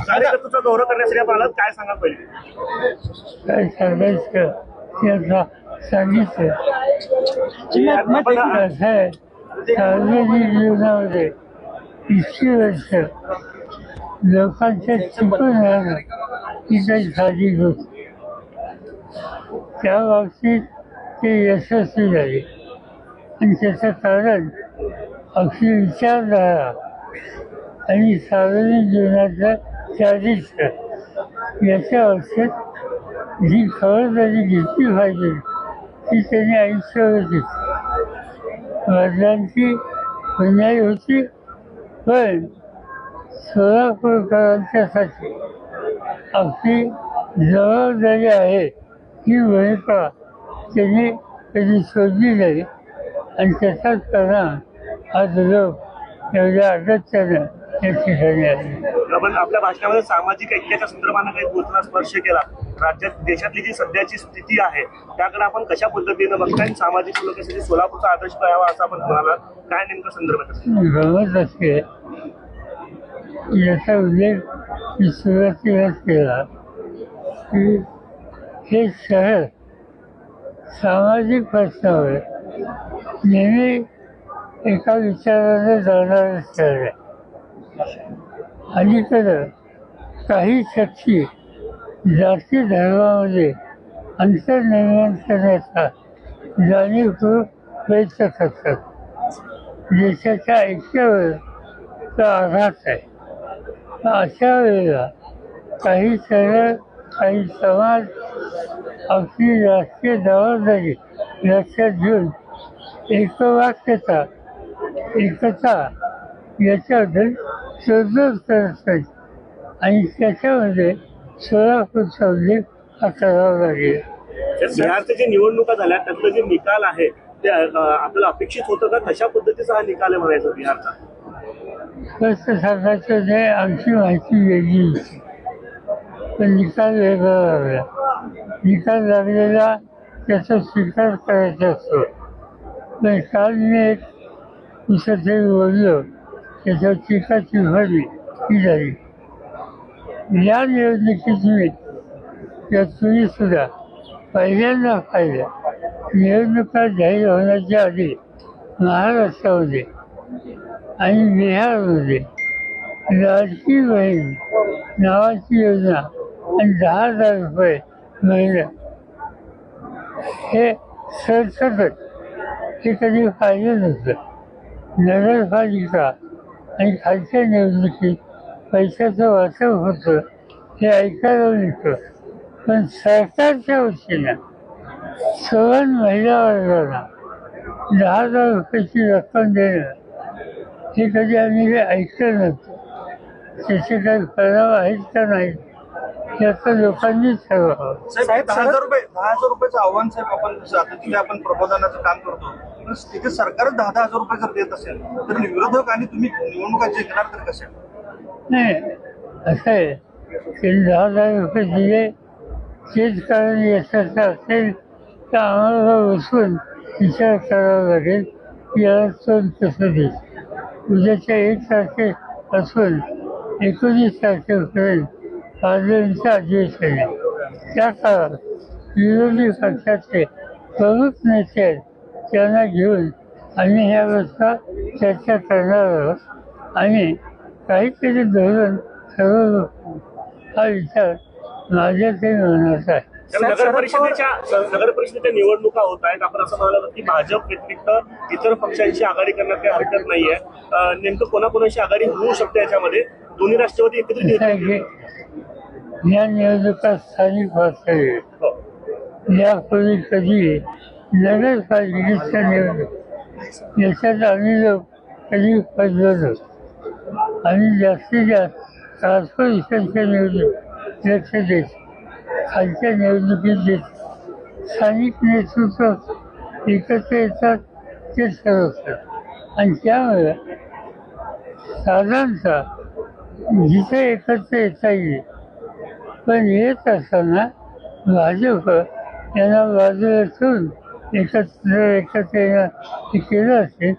कार्यकर्त्याचा गौरव करण्यासाठी आपण आलात. काय सांगाल पहिले? काय सांगायचं? याचा सांगितलं. आपण कसं आहे. सार्वजनिक जीवनामध्ये इतकी वर्ष. लोकांच्या चुकून राहणं ही काही साधी गोष्ट त्या बाबतीत ते यशस्वी झाले. आणि त्याचं कारण अगदी विचारधारा आणि सार्वजनिक जीवनातलं चारित्र्य याच्या अवस्थेत जी खबरदारी घेतली पाहिजे ती त्यांनी आयुष्यावर घेतली वडिलांची अन्याय होती पण सोलापूरकरांच्यासाठी आपली जबाबदारी आहे ही भूमिका त्यांनी कधी शोधली नाही. आणि त्याचाच परिणाम आज लोक एवढ्या अगत्यानं या ठिकाणी आले आपण आपल्या भाषणामध्ये सामाजिक ऐक्याच्या संदर्भानं काही बोलताना स्पर्श केला. राज्यात देशातली जी सध्याची स्थिती आहे त्याकडे आपण कशा पद्धतीनं बघताय? आणि सामाजिक सुरक्षेसाठी सोलापूरचा आदर्श करावा असं आपण म्हणाला काय नेमकं संदर्भात असेल? गमत असे याचा उल्लेख मी सुरुवातीलाच केला. की हे शहर सामाजिक प्रश्नावर नेहमी एका विचाराने जाणारं शहर आहे. अलीकडं काही शक्ती जाती धर्मामध्ये अंतर निर्माण करण्याचा जाणीवपूर्वक प्रयत्न करतात. देशाच्या ऐक्यावर तो आघात आहे. अशा वेळेला काही शहर काही समाज आपली राष्ट्रीय जबाबदारी लक्षात घेऊन एकवाक्यता एकता याच्याबद्दल शोधच करत नाही आणि त्याच्यामध्ये सोलापूरचा उल्लेख हा करावा लागेल. बिहारच्या जे निवडणुका झाल्या त्यातलं जे निकाल आहे ते आपल्याला अपेक्षित होतं का? कशा पद्धतीचा हा निकाल आहे म्हणायचा बिहारचा कसं सांगायचं आमची माहिती वेगळी होती. पण निकाल वेगळा लागला. निकाल लागलेला त्याचा स्वीकार करायचा असतो. पण काल मी एक कुठेतरी बोललो त्याच्यावर टीकाची भरली ही झाली. या निवडणुकीत या तुम्ही सुद्धा पहिल्यांदा पाहिल्या. निवडणुका जाहीर होण्याच्या आधी महाराष्ट्रामध्ये आणि बिहारमध्ये लाडकी बहीण नावाची योजना आणि दहा हजार रुपये महिना हे सरसकट हे कधी पाहिलं नव्हतं. नगरपालिका आणि खालच्या निवडणुकीत पैशाचं वाटप होतं हे ऐकायला मिळतं. पण सरकारच्या वतीनं सवन महिला वर्गाला दहा हजार रुपयाची रक्कम देणं हे कधी आम्ही हे ऐकलं नव्हतं. त्याचे काही परिणाम आहेत का नाही याचं लोकांनीच ठरवावं साहेब दहा हजार रुपये दहा हजार रुपयाचं आव्हान साहेब आपण आता तिथे आपण प्रबोधनाचं काम करतो पण तिथे सरकारच दहा दहा हजार रुपये जर देत असेल तर विरोधक आणि तुम्ही निवडणुका जिंकणार तर कशा? नाही असं आहे. की दहा हजार रुपये दिले तेच कारण यशाचं असेल तर आम्हाला बसून विचार करावा लागेल. की याला तोंड कसं देईल? उद्याच्या एक तारखेपासून एकोणीस तारखेपर्यंत अधिवेशन आहे त्या काळात विरोधी पक्षाचे प्रमुख नेते आहेत त्यांना घेऊन आम्ही ह्यावरचा चर्चा करणार आहोत. आणि काहीतरी धोरण ठरवलं हा विचार माझ्या ते मनात आहे नगर परिषदेच्या नगर परिषदेच्या निवडणुका होत आहेत. आपण असं म्हणाला की भाजप व्यतिरिक्त इतर पक्षांची आघाडी करण्यात काही हरकत नाहीये. नेमकं कोणाकोणाची आघाडी होऊ शकते याच्यामध्ये? दोन्ही राष्ट्रवादी एकत्रित या निवडणुका स्थानिक पातळीवर यापूर्वी कधी नगरपालिकेच्या निवडणूक याच्यात आम्ही लोक कधी पडलो आणि जास्तीत जास्त ट्रान्सपोर्टेशनच्या निवडणूक लक्ष देत खालच्या निवडणुकीत देत स्थानिक नेतृत्व एकत्र येतात ते ठरवतात आणि त्यामुळे साधारणतः जिथे एकत्र येता येईल पण येत असताना भाजप यांना बाजूला ठेवून एकत्र एकत्र येणं केलं असेल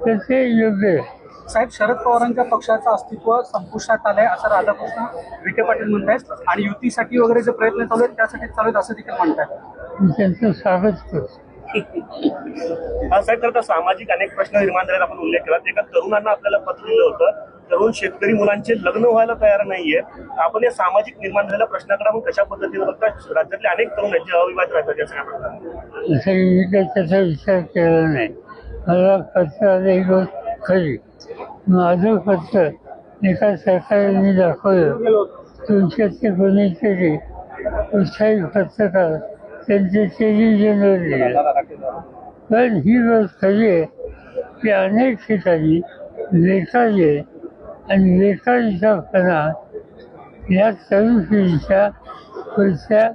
तर ते योग्य आहे. साहेब शरद पवारांच्या पक्षाचं अस्तित्व संपुष्टात आलंय असं राधाकृष्ण विखे पाटील म्हणतायत आणि युतीसाठी वगैरे जे प्रयत्न चालू आहेत त्यासाठी चालू आहेत असं देखील म्हणतात मी त्यांचं स्वागत करतो. साहेब खरं तर सामाजिक अनेक प्रश्न निर्माण झाले आपण उल्लेख केला. एका तरुणांना आपल्याला पत्र दिलं होतं. तरुण शेतकरी मुलांचे लग्न व्हायला तयार नाहीये. आपण या सामाजिक निर्माण झालेल्या प्रश्नाकडे आपण कशा पद्धतीने बघता? राज्यातले अनेक तरुण आहेत जे अविवाहित राहतात या सगळ्या मी काही त्याचा विचार केला नाही. मला पत्र आलं गोष्ट खरी. माझं पत्र एका सरकारने दाखवलं. तुमच्यातले कोणीतरी उत्साहित पत्रकार त्यांचे टेलिव्हिजनवर लिहिलं पण ही गोष्ट खरी आहे की अनेक ठिकाणी बेकारी आहे आणि बेकारीचापणा या तरुण पिढीच्या पुढच्या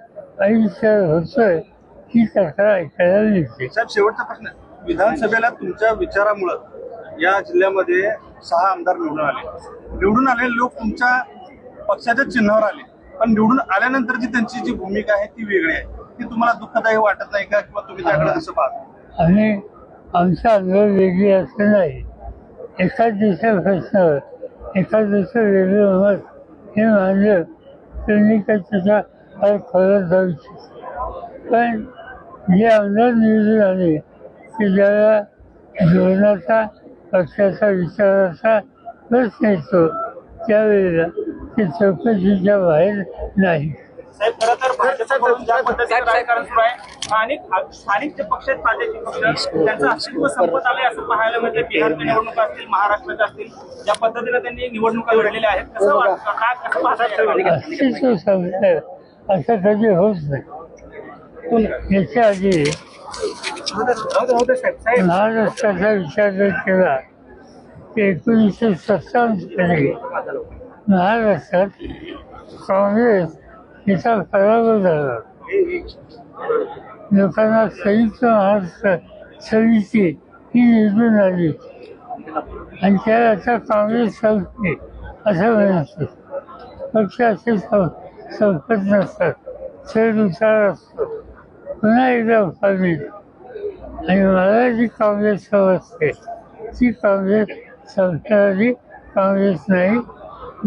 आयुष्यात होतोय ही तक्रार ऐकायला मिळते साहेब शेवटचा प्रश्न विधानसभेला तुमच्या विचारामुळं या जिल्ह्यामध्ये सहा आमदार निवडून आले. निवडून आलेले लोक तुमच्या पक्षाच्या चिन्हावर आले. पण निवडून आल्यानंतरची त्यांची जी भूमिका आहे ती वेगळी आहे. ती तुम्हाला दुःखदायी वाटत नाही का किंवा तुम्ही त्याकडे कसं पाहता? आणि आमचा अनुभव वेगळी असं नाही. एखाद दुसऱ्या प्रश्नावर एखाद दुसरं वेगळं मत हे मानलं तर मी काही त्याचा फार खरं जाऊ शकतो? पण जे आमदार निवडून आले ते ज्याला धोरणाचा पक्षाचा विचाराचा प्रश्न येतो. त्यावेळेला ते चौकशीच्या बाहेर नाही. साहेब खरं तर भाजपकडून ज्या पद्धतीचं राजकारण सुरू आहे स्थानिक स्थानिक जे पक्ष आहेत प्रादेशिक पक्ष त्यांचं अस्तित्व संपत आलंय असं पाहायला मिळतं बिहारच्या निवडणुका असतील महाराष्ट्राच्या असतील ज्या पद्धतीने त्यांनी निवडणुका लढलेल्या आहेत कसं वाटतं? काय कसं पाहता येईल? अस्तित्व संपलं असं कधी होत नाही याच्या आधी महाराष्ट्राचा विचार जर केला की एकोणीसशे सत्तावन्नमध्ये महाराष्ट्रात काँग्रेस हिचा पराभव झाला. लोकांना संयुक्त महाराष्ट्र समिती ही निवडून आली. आणि त्याला आता काँग्रेस संपते असं म्हणतो पक्ष असे संपत नसतात. चढ उतार असतो. पुन्हा एकदा फामी आणि मला जी काँग्रेस समजते ती काँग्रेस संपणारी काँग्रेस नाही.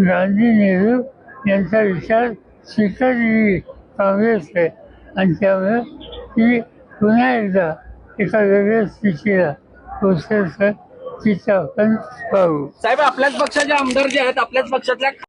गांधी नेहरू यांचा विचार स्वीकारलेली काँग्रेस आहे. आणि त्यामुळे ती पुन्हा एकदा एका वेगळ्या स्थितीला पोचल्याचं तिचं आपण पाहू. साहेब आपल्याच पक्षाचे आमदार जे आहेत आपल्याच पक्षातल्या